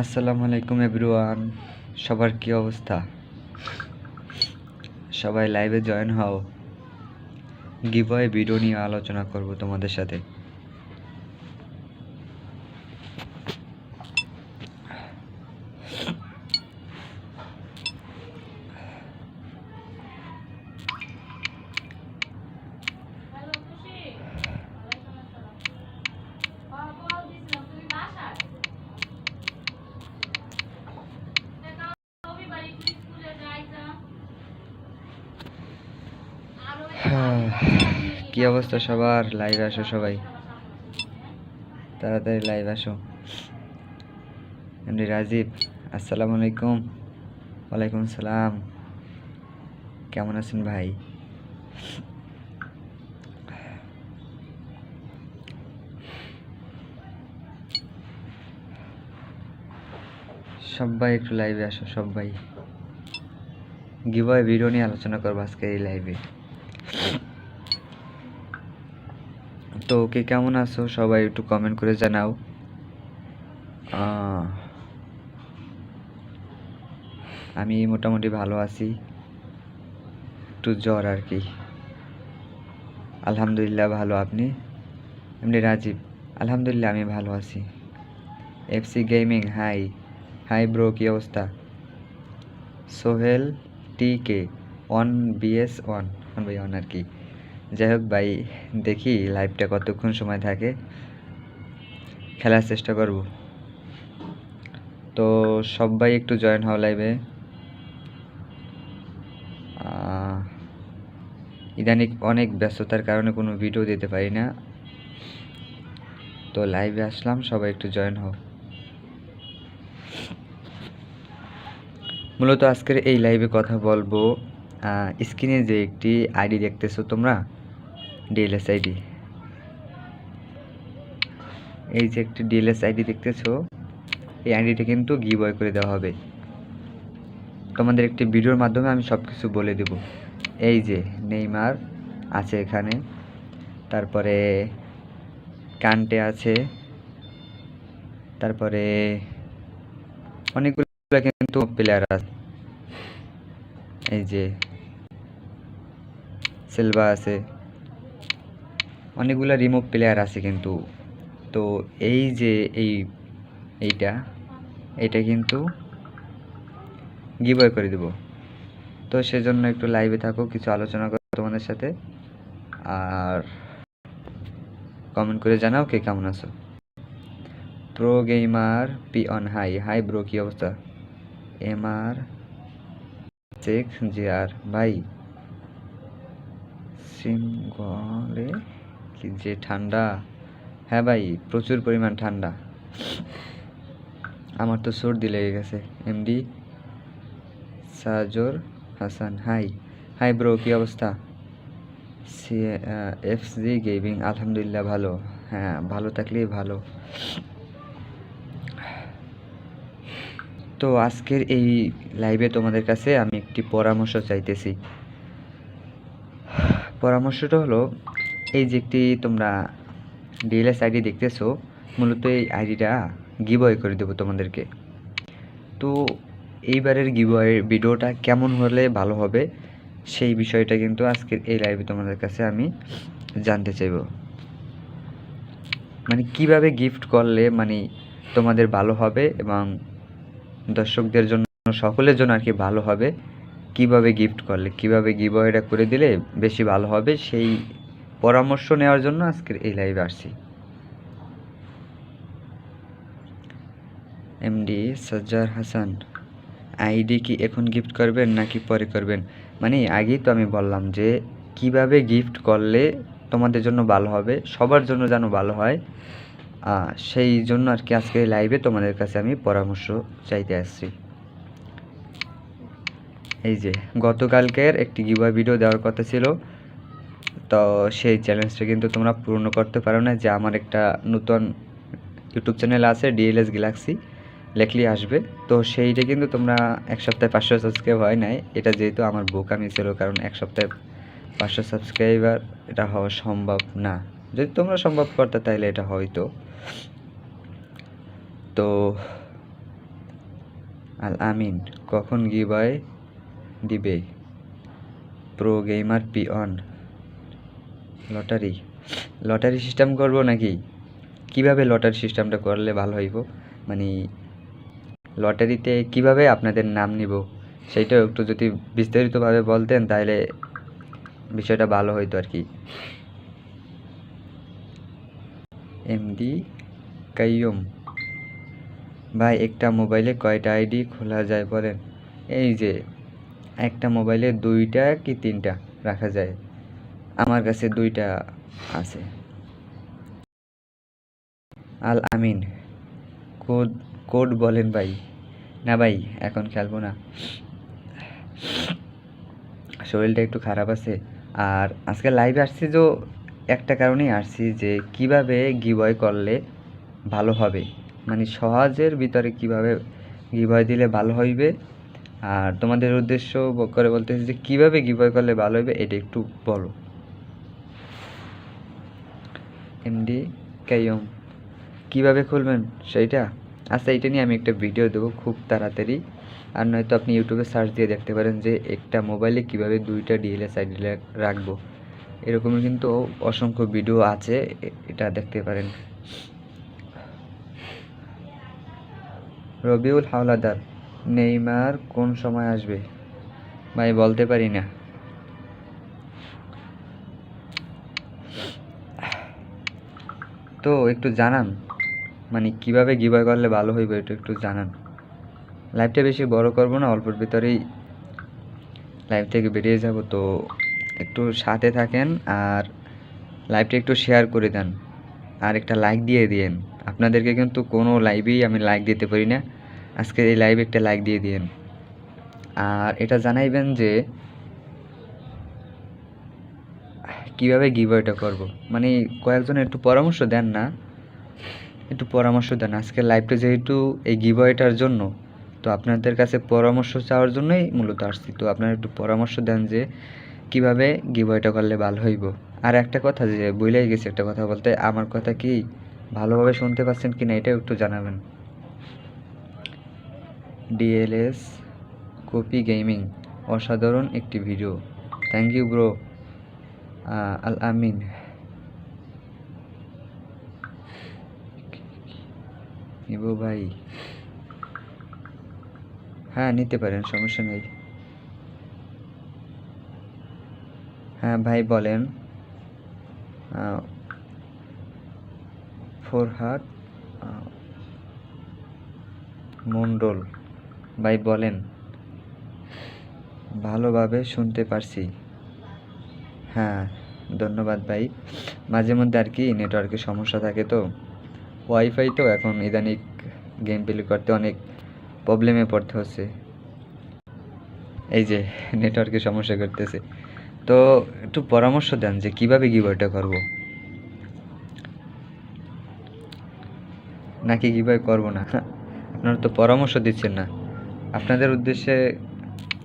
আসসালামু আলাইকুম এভরিওয়ান। সবার কি অবস্থা? সবাই লাইভে জয়েন হও। গিভওয়ে ভিডিও নিয়ে আলোচনা করব তোমাদের সাথে। কি অবস্থা সবার? লাইভ আসো সবাই। তাড়াতাড়ি লাইভ আসো। এমনি রাজীব। আসসালামু আলাইকুম। ওয়ালাইকুম আসসালাম কেমন আছেন ভাই? সবাই একটু লাইভে আসো, সবাই। গিভওয়ে ভিডিও নিয়ে আলোচনা করব আজকে এই লাইভে তো কে কেমন আছো? সবাই একটু কমেন্ট করে জানাও। আমি মোটামুটি ভালো আছি। একটু জ্বর আর কি। আলহামদুলিল্লাহ ভালো। আপনি? এমনি রাজীব। আলহামদুলিল্লাহ আমি ভালো আছি। FC gaming hi hi bro কি অবস্থা? Sohel T K one BS one one by one আর কি। যাই হোক ভাই দেখি লাইভটা কতক্ষণ সময় থাকে। খেলার চেষ্টা করব। তো সবাই একটু জয়েন হও লাইভে আহ, ইদানিং অনেক ব্যস্ততার কারণে কোনো ভিডিও দিতে পারি না। তো লাইভে আসলাম সবাই একটু জয়েন হও। মূলত আজকের এই লাইভে কথা বলব। স্ক্রিনে যে একটি আইডি দেখতেছো তোমরা ডিএলএস আইডি এই যে একটি ডিএলএস আইডি দেখতেছো, এই আইডিটা কিন্তু গিভওয়ে করে দেওয়া হবে। তোমাদের একটি ভিডিওর মাধ্যমে আমি সব কিছু বলে দেব। এই যে নেইমার আছে এখানে, তারপরে কান্টে আছে, তারপরে অনেকগুলো কিন্তু প্লেয়ার আছে। এই যে সিলভা আছে অনেকগুলো রিমুভ প্লেয়ার আছে কিন্তু। তো এই যে এই, এইটা এইটা কিন্তু গিভওয়ে করে দেব। তো সেজন্য একটু লাইভে থাকো, কিছু আলোচনা করো তোমাদের সাথে। আর কমেন্ট করে জানাও কে কেমন আছো। Pro gamer P on hi hi bro কি অবস্থা? এম আর চেক জি আর ভাই সিমগলে কি যে ঠান্ডা? হ্যাঁ ভাই, প্রচুর পরিমাণ ঠান্ডা। আমার তো সর্দি লেগে গেছে। MD সাজর Hasan hi hi bro কি অবস্থা? সি এফ জি গেমিং আলহামদুলিল্লাহ ভালো। হ্যাঁ ভালো থাকলেই ভালো। তো আজকের এই লাইভে তোমাদের কাছে আমি একটি পরামর্শ চাইতেছি। পরামর্শটা হলো এই যে একটি তোমরা ডিএলএস আইডি দেখতেছো, মূলত এই আইডিটা গিভওয়ে করে দেবো তোমাদেরকে। তো এইবারের গিভওয়ের ভিডিওটা কেমন হলে ভালো হবে, সেই বিষয়টা কিন্তু আজকের এই লাইভে তোমাদের কাছে আমি জানতে চাইব। মানে কীভাবে গিফট করলে মানে তোমাদের ভালো হবে এবং দর্শকদের জন্য, সকলের জন্য আর কি ভালো হবে, কীভাবে গিফট করলে, কীভাবে গিভওয়েটা করে দিলে বেশি ভালো হবে, সেই পরামর্শ নেওয়ার জন্য আজকের এই লাইভে আসছি। এমডি সজ্জার হাসান আইডি কি এখন গিফট করবেন নাকি পরে করবেন? মানে আগেই তো আমি বললাম যে, কীভাবে গিফট করলে তোমাদের জন্য ভালো হবে, সবার জন্য যেন ভালো হয় সেই জন্য আর কি আজকে লাইভে তোমাদের কাছে আমি পরামর্শ চাইতে আসছি। এই যে, গতকালকের একটি গিভা ভিডিও দেওয়ার কথা ছিল তো সেই চ্যালেঞ্জটা কিন্তু তোমরা পূর্ণ করতে পারো না, যে আমার একটা নতুন ইউটিউব চ্যানেল আছে ডিএলএস গ্যালাক্সি লেখলি আসবে। তো সেইটা কিন্তু তোমরা এক সপ্তাহে পাঁচশো সাবস্ক্রাইব হয় নাই। এটা যেহেতু আমার বোকামি ছিল, কারণ এক সপ্তাহে পাঁচশো সাবস্ক্রাইবার এটা হওয়া সম্ভব না। যদি তোমরা সম্ভব করতে তাহলে এটা হয়তো। তো আল আমিন, কখন গিবয় দিবে? Pro gamer P on lottery. Lottery system করব নাকি? কীভাবে লটারি সিস্টেমটা করলে ভালো হইব? মানে লটারিতে কীভাবে আপনাদের নাম নিব? সেইটাও একটু যদি বিস্তারিতভাবে বলতেন তাহলে বিষয়টা ভালো হইতো আর কি। এমডি কাইয়ুম। ভাই, একটা মোবাইলে কয়টা আইডি খোলা যায় বলেন? এই যে, একটা মোবাইলে দুইটা কি তিনটা রাখা যায়? আমার কাছে দুইটা আছে। আল আমিন। কোড কোড বলেন ভাই। না ভাই, এখন খেলব না। শরীরটা একটু খারাপ আছে। আর আজকে লাইভে আসছি তো একটা কারণেই আসছি যে, কীভাবে গিবয় করলে ভালো হবে? মানে সহজের ভিতরে কীভাবে গিবয় দিলে ভালো হইবে? আর তোমাদের উদ্দেশ্য করে বলতেছি যে, কীভাবে গিবয় করলে ভালো হইবে, এটা একটু বলো। এমডি কাইয়ম কীভাবে খুলবেন সেইটা? আচ্ছা এটা নিয়ে আমি একটা ভিডিও দেবো খুব তাড়াতাড়ি। আর নয়তো আপনি ইউটিউবে সার্চ দিয়ে দেখতে পারেন যে একটা মোবাইলে কীভাবে দুইটা ডিএলএস আইডি রাখব। এরকমই কিন্তু অসংখ্য ভিডিও আছে এটা দেখতে পারেন। রবিউল হাওলাদার, নেইমার কোন সময় আসবে? ভাই, বলতে পারি না। তো একটু জানান। মানে কীভাবে গিভওয়ে করলে ভালো হইবে এটা একটু জানান। লাইভটা বেশি বড় করব না, অল্পের ভিতরেই লাইভ থেকে বেরিয়ে যাব। তো একটু সাথে থাকেন আর লাইভটা একটু শেয়ার করে দেন। আর একটা লাইক দিয়ে দিয়েন। আপনাদেরকে কিন্তু কোনো লাইভেই আমি লাইক দিতে পারি না। আজকে এই লাইভে একটা লাইক দিয়ে দিয়েন। আর এটা জানাইবেন যে কীভাবে গিভওয়েটা করব? মানে কয়েকজন একটু পরামর্শ দেন না। একটু পরামর্শ দেন। আজকের লাইভটা যেহেতু এই গিভওয়েটার জন্য, তো আপনাদের কাছে পরামর্শ চাওয়ার জন্যই মূলত আসছি। তো আপনারা একটু পরামর্শ দেন যে কীভাবে গিভওয়েটা করলে ভালো হইব। আর একটা কথা যে বইলাই গেছি একটা কথা বলতে, আমার কথা কি ভালোভাবে শুনতে পাচ্ছেন কি না এটাও একটু জানাবেন। ডিএলএস কপি গেমিং অসাধারণ একটি video thank you bro Al Amin. নিব ভাই। হ্যাঁ নিতে পারেন সমস্যা নেই। হ্যাঁ ভাই বলেন আহ, মণ্ডল। ভাই বলেন ভালোভাবে শুনতে পারছি। হ্যাঁ ধন্যবাদ ভাই। মাঝে মধ্যে আর কি নেটওয়ার্কের সমস্যা থাকে তো। ওয়াইফাই তো এখন ইদানিং গেম প্লে করতে অনেক প্রবলেমে পড়তে হচ্ছে। এই যে নেটওয়ার্কের সমস্যা করতেছে। তো একটু পরামর্শ দেন যে কীভাবে গিভওয়েটা করব? নাকি গিভওয়ে করব না? আপনারা তো পরামর্শ দিচ্ছেন না। আপনাদের উদ্দেশ্যে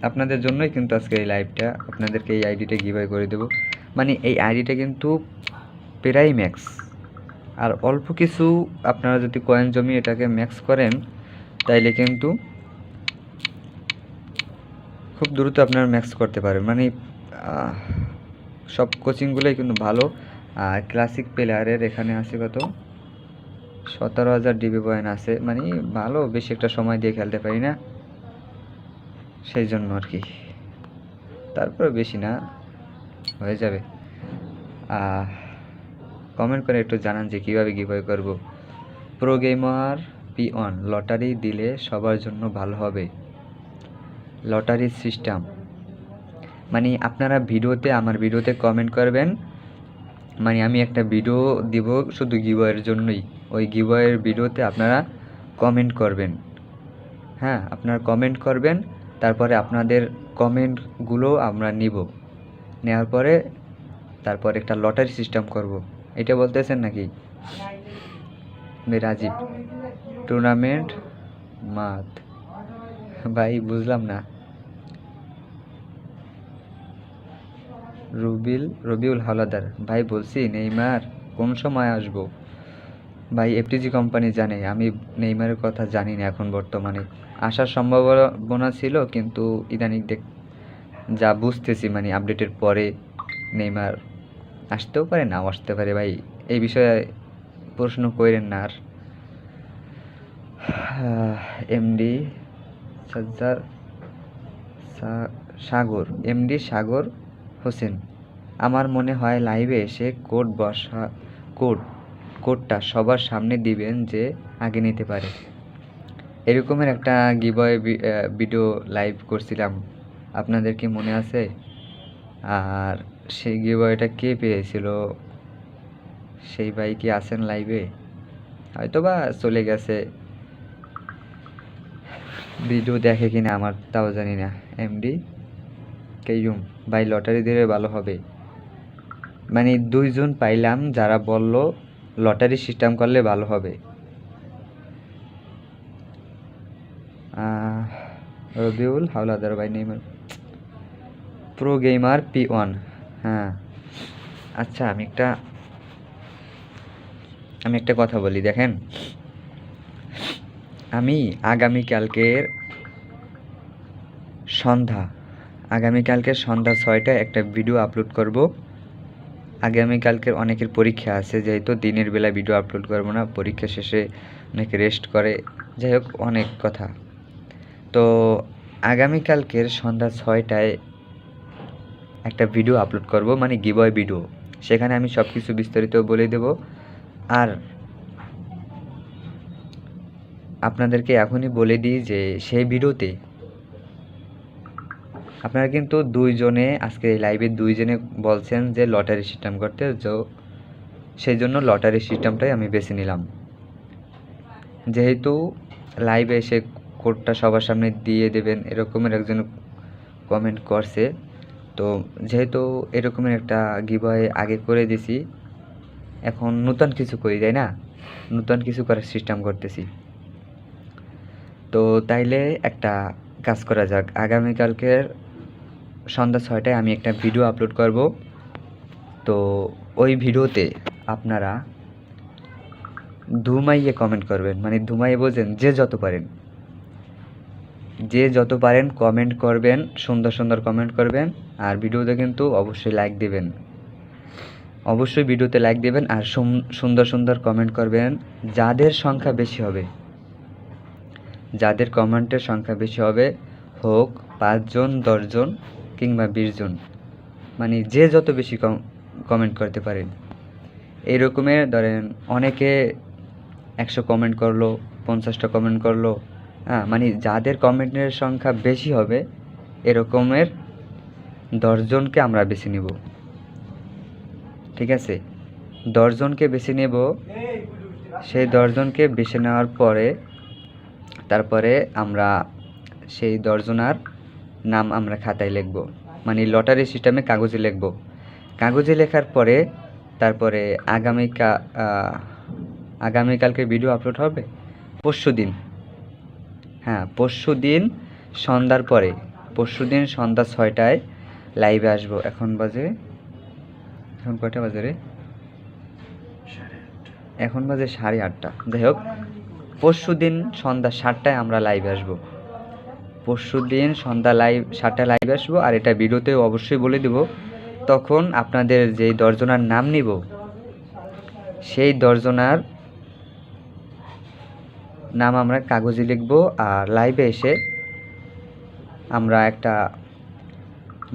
আপনাদের জন্যই কিন্তু আজকে এই লাইভটা আপনাদেরকে এই আইডিটা গিভওয়ে করে দেব। মানে এই আইডিটা কিন্তু প্রায় ম্যাক্স আর অল্প কিছু আপনারা যদি কয়েন জমি এটাকে ম্যাক্স করেন, তাইলে কিন্তু খুব দ্রুত আপনারা ম্যাক্স করতে পারেন মানে সব কোচিংগুলোই কিন্তু ভালো। আর ক্লাসিক প্লেয়ারের এখানে আছে কত? সতেরো হাজার ডিবি পয়েন্ট আছে। মানে ভালো, বেশি একটা সময় দিয়ে খেলতে পারি না। সেই জন্য আর কি। তারপরে বেশি না, হয়ে যাবে। কমেন্ট করে একটু জানান যে কীভাবে গিভওয়ে করব। Pro gamer P one lottery দিলে সবার জন্য ভালো হবে। লটারি সিস্টেম মানে আপনারা ভিডিওতে, আমার ভিডিওতে কমেন্ট করবেন মানে আমি একটা ভিডিও দিব শুধু গিবয়ের জন্যই। ওই গিবয়ের ভিডিওতে আপনারা কমেন্ট করবেন। হ্যাঁ আপনারা কমেন্ট করবেন তারপরে আপনাদের কমেন্টগুলো আমরা নিব। নেওয়ার পরে তারপর একটা লটারি সিস্টেম করব। এটা বলতেছেন নাকি? রাজীব। টুর্নামেন্ট মাত ভাই, বুঝলাম না। রুবিল, রবিউল হাওলাদার। ভাই, বলছি নেইমার কোন সময় আসব? ভাই, এফটিজি কোম্পানি জানে, আমি নেইমারের কথা জানি না এখন বর্তমানে। আসার সম্ভাবনা ছিল, কিন্তু ইদানিং দেখ, যা বুঝতেছি মানে আপডেটের পরে নেইমার আসতেও পারে, নাও আসতে পারে। ভাই, এই বিষয়ে প্রশ্ন করেন না আর। এমডি সাজ্জার সাগর এমডি সাগর হোসেন, আমার মনে হয় লাইভে এসে কোড বসা, কোড, কোডটা সবার সামনে দিবেন যে আগে নিতে পারে। এরকমের একটা গিবয় ভিডিও লাইভ করছিলাম। আপনাদের কি মনে আছে? আর সেই গিবয়টা কে পেয়েছিল? সেই ভাই কি আছেন লাইভে হয়তো বা চলে গেছে। ভিডিও দেখে কিনা আমার, তাও জানি না। এমডি কেইম ভাই লটারি দিলে ভালো হবে। মানে দুইজন পাইলাম, যারা বলল লটারি সিস্টেম করলে ভালো হবে। রবিউল হাওলাদার ভাই Neymar. Pro gamer P one হ্যাঁ। আচ্ছা আমি একটা আমি একটা কথা বলি, দেখেন। আমি আগামীকালকের সন্ধ্যা আগামীকালকের সন্ধ্যা ছয়টায় একটা ভিডিও আপলোড করব। আগামীকালকের অনেকের পরীক্ষা আছে, যেহেতু দিনের বেলা ভিডিও আপলোড করব না, পরীক্ষা শেষে অনেকে রেস্ট করে। যাই হোক, অনেক কথা। তো আগামীকালকের সন্ধ্যা ছয়টায় একটা ভিডিও আপলোড করব মানে গিবয় ভিডিও সেখানে আমি সব কিছু বিস্তারিত বলে দেব। আর আপনাদেরকে এখনই বলে দিই যে, সেই ভিডিওতে আপনারা কিন্তু দুইজনে, আজকে এই লাইভে দুইজনে বলছেন যে লটারি সিস্টেম করতে, তো সেই জন্য লটারি সিস্টেমটাই আমি বেছে নিলাম। যেহেতু লাইভে এসে কোডটা সবার সামনে দিয়ে দেবেন, এরকমের একজন কমেন্ট করছে। তো যেহেতু এরকমের একটা গিভওয়ে আগে করে দিছি, এখন নতুন কিছু করি, তাই না? নতুন কিছু করার সিস্টেম করতেছি। তো তাইলে একটা কাজ করা যাক। আগামীকালকের সন্ধ্যা ছয়টায় আমি একটা ভিডিও আপলোড করব। তো ওই ভিডিওতে আপনারা ধুমাইয়ে কমেন্ট করবেন। মানে ধুমাইয়ে বোঝেন যে যত পারেন। যে যত পারেন কমেন্ট করবেন, সুন্দর সুন্দর কমেন্ট করবেন, আর ভিডিওতে কিন্তু অবশ্যই লাইক দেবেন। অবশ্যই ভিডিওতে লাইক দেবেন আর সুন্দর সুন্দর কমেন্ট করবেন। যাদের সংখ্যা বেশি হবে, যাদের কমেন্টের সংখ্যা বেশি হবে, হোক পাঁচজন, দশজন কিংবা বিশজন মানে যে যত বেশি কম- কমেন্ট করতে পারেন এই রকমের ধরেন অনেকে একশো কমেন্ট করল, পঞ্চাশটা কমেন্ট করল হ্যাঁ মানে যাদের কমেন্টের সংখ্যা বেশি হবে, এরকমের দশজনকে আমরা বেছে নিব। ঠিক আছে? দশজনকে বেছে নেব। সেই দশজনকে বেছে নেওয়ার পরে, তারপরে আমরা সেই দশজনার নাম আমরা খাতায় লিখব। মানে লটারি সিস্টেমে কাগজে লিখব। কাগজে লেখার পরে, তারপরে আগামীকা আগামীকালকে ভিডিও আপলোড হবে? পরশু দিন হ্যাঁ পরশু দিন সন্ধ্যার পরে, পরশু দিন সন্ধ্যা ছয়টায় লাইভে আসব। এখন বাজে, এখন কয়টা বাজে রে? এখন বাজে সাড়ে আটটা। যাই হোক, পরশু দিন সন্ধ্যা সাতটায় আমরা লাইভে আসব। পরশু দিন সন্ধ্যা লাইভ সাতটায় লাইভে আসব, আর এটা ভিডিওতে অবশ্যই বলে দিব। তখন আপনাদের যেই দর্জনার নাম নিব, সেই দর্জনার নাম আমরা কাগজে লিখব আর লাইভে এসে আমরা একটা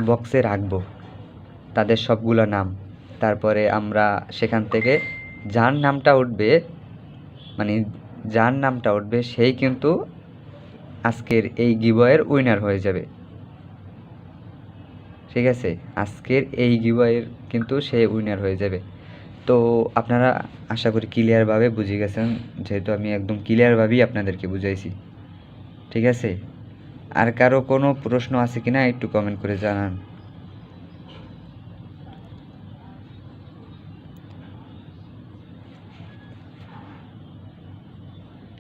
বক্সে রাখব তাদের সবগুলো নাম। তারপরে আমরা সেখান থেকে যার নামটা উঠবে মানে যার নামটা উঠবে, সেই কিন্তু আজকের এই গিবয়ের উইনার হয়ে যাবে। ঠিক আছে? আজকের এই গিবয়ের কিন্তু সে উইনার হয়ে যাবে। তো আপনারা আশা করি ক্লিয়ারভাবে বুঝে গেছেন, যেহেতু আমি একদম ক্লিয়ারভাবেই আপনাদেরকে বুঝাইছি। ঠিক আছে? আর কারও কোনো প্রশ্ন আছে কি না একটু কমেন্ট করে জানান।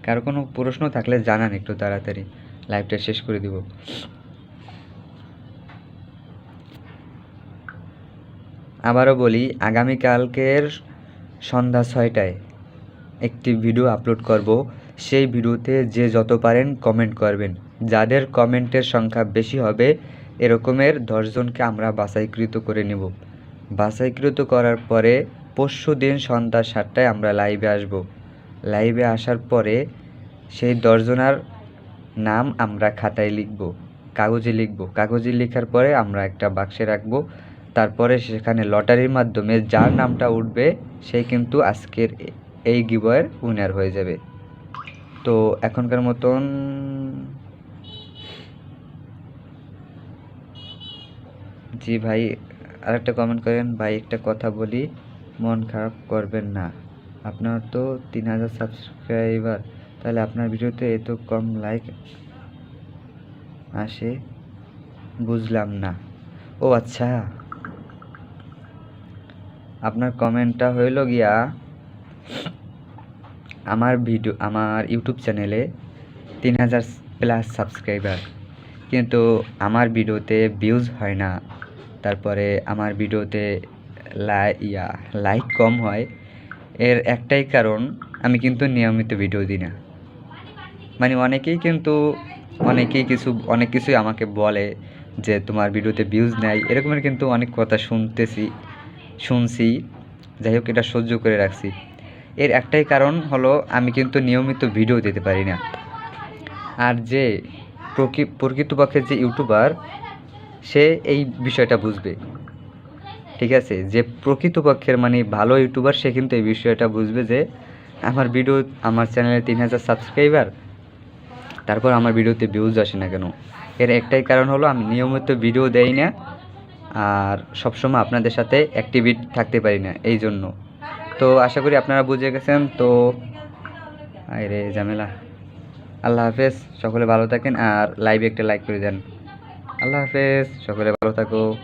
কারও কোনো প্রশ্ন থাকলে জানান একটু তাড়াতাড়ি। লাইভটা শেষ করে দিব। আবারও বলি, আগামীকালকের সন্ধ্যা ছয়টায় একটি ভিডিও আপলোড করব। সেই ভিডিওতে যে যত পারেন কমেন্ট করবেন। যাদের কমেন্টের সংখ্যা বেশি হবে, এরকমের দশজনকে আমরা বাছাইকৃত করে নেব। বাছাইকৃত করার পরে পরশু দিন সন্ধ্যা সাতটায় আমরা লাইভে আসব। লাইভে আসার পরে সেই দশজনার নাম আমরা খাতায় লিখব, কাগজে লিখব। কাগজে লেখার পরে আমরা একটা বাক্সে রাখব। তারপরে সেখানে লটারির মাধ্যমে যার নামটা উঠবে, সে কিন্তু আজকের এই গিবয়ের উইনার হয়ে যাবে। তো এখনকার মতন জি ভাই, আরেকটা কমেন্ট করেন। ভাই, একটা কথা বলি, মন খারাপ করবেন না। আপনার তো তিন হাজার সাবস্ক্রাইবার তাহলে আপনার ভিডিওতে এত কম লাইক আসে, বুঝলাম না। ও আচ্ছা। আপনার কমেন্টটা হইল গিয়া আমার ভিডিও, আমার ইউটিউব চ্যানেলে তিন হাজার প্লাস সাবস্ক্রাইবার। কিন্তু আমার ভিডিওতে ভিউজ হয় না। তারপরে আমার ভিডিওতে লাই, ইয়া লাইক কম হয়। এর একটাই কারণ, আমি কিন্তু নিয়মিত ভিডিও দিই না। মানে অনেকেই কিন্তু, অনেকেই কিছু, অনেক কিছুই আমাকে বলে যে তোমার ভিডিওতে ভিউজ নেয় এরকমের কিন্তু অনেক কথা শুনতেছি। শুনছি। যাই হোক, এটা সহ্য করে রাখছি। এর একটাই কারণ হলো, আমি কিন্তু নিয়মিত ভিডিও দিতে পারি না। আর যে প্রকৃ প্রকৃতপক্ষে যে ইউটিউবার, সে এই বিষয়টা বুঝবে। ঠিক আছে? যে প্রকৃতপক্ষের মানে ভালো ইউটিউবার, সে কিন্তু এই বিষয়টা বুঝবে যে, আমার ভিডিও, আমার চ্যানেলে তিন হাজার সাবস্ক্রাইবার, তারপর আমার ভিডিওতে ভিউজ আসে না কেন? এর একটাই কারণ হলো, আমি নিয়মিত ভিডিও দেই না। আর সবসময় আপনাদের সাথে অ্যাক্টিভিট থাকতে পারি না, এই জন্য। তো আশা করি আপনারা বুঝে গেছেন, তো আরে জামেলা আল্লাহ হাফেজ, সকলে ভালো থাকেন, আর লাইভে একটা লাইক করে দেন। আল্লাহ হাফেজ, সকলে ভালো থাকো।